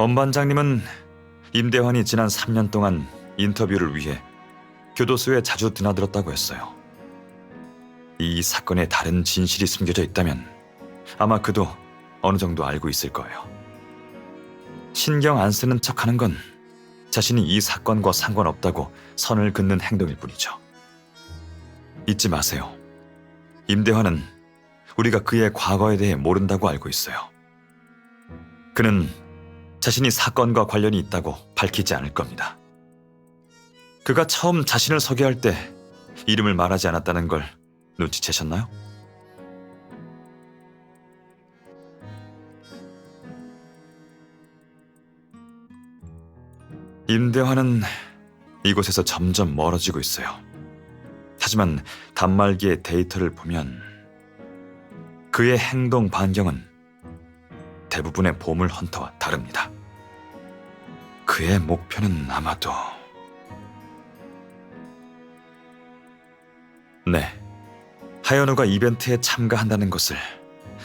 엄 반장님은 임대환이 지난 3년 동안 인터뷰를 위해 교도소에 자주 드나들었다고 했어요. 이 사건에 다른 진실이 숨겨져 있다면 아마 그도 어느 정도 알고 있을 거예요. 신경 안 쓰는 척 하는 건 자신이 이 사건과 상관없다고 선을 긋는 행동일 뿐이죠. 잊지 마세요. 임대환은 우리가 그의 과거에 대해 모른다고 알고 있어요. 그는 자신이 사건과 관련이 있다고 밝히지 않을 겁니다. 그가 처음 자신을 소개할 때 이름을 말하지 않았다는 걸 눈치채셨나요? 임대환은 이곳에서 점점 멀어지고 있어요. 하지만 단말기의 데이터를 보면 그의 행동 반경은 대부분의 보물 헌터와 다릅니다. 그의 목표는 아마도 네, 하연우가 이벤트에 참가한다는 것을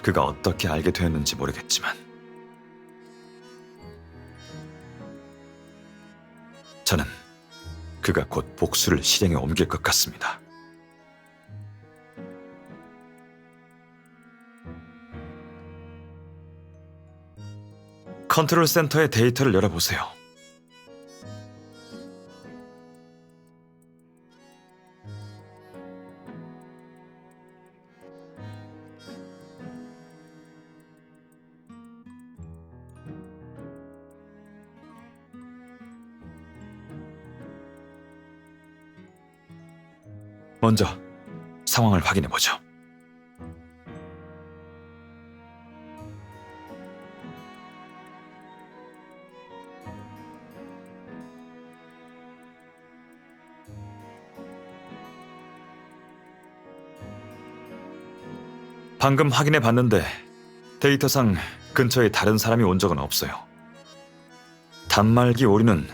그가 어떻게 알게 되었는지 모르겠지만 저는 그가 곧 복수를 실행에 옮길 것 같습니다. 컨트롤 센터의 데이터를 열어보세요. 먼저 상황을 확인해 보죠. 방금 확인해 봤는데 데이터상 근처에 다른 사람이 온 적은 없어요. 단말기 오류는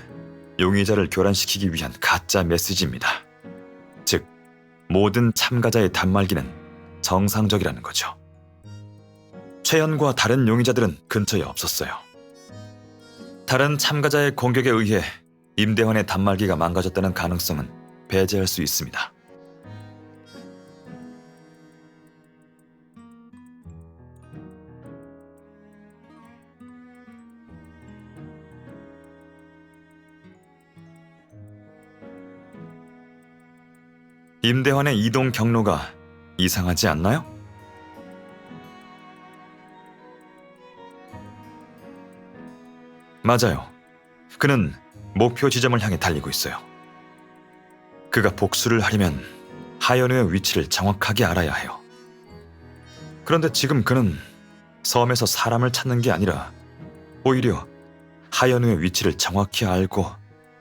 용의자를 교란시키기 위한 가짜 메시지입니다. 즉, 모든 참가자의 단말기는 정상적이라는 거죠. 최연과 다른 용의자들은 근처에 없었어요. 다른 참가자의 공격에 의해 임대환의 단말기가 망가졌다는 가능성은 배제할 수 있습니다. 임대환의 이동 경로가 이상하지 않나요? 맞아요. 그는 목표 지점을 향해 달리고 있어요. 그가 복수를 하려면 하연우의 위치를 정확하게 알아야 해요. 그런데 지금 그는 섬에서 사람을 찾는 게 아니라 오히려 하연우의 위치를 정확히 알고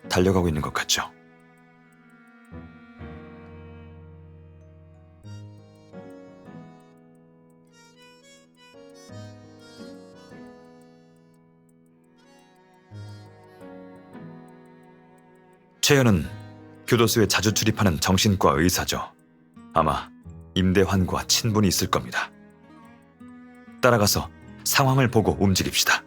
달려가고 있는 것 같죠. 최연은 교도소에 자주 출입하는 정신과 의사죠. 아마 임대환과 친분이 있을 겁니다. 따라가서 상황을 보고 움직입시다.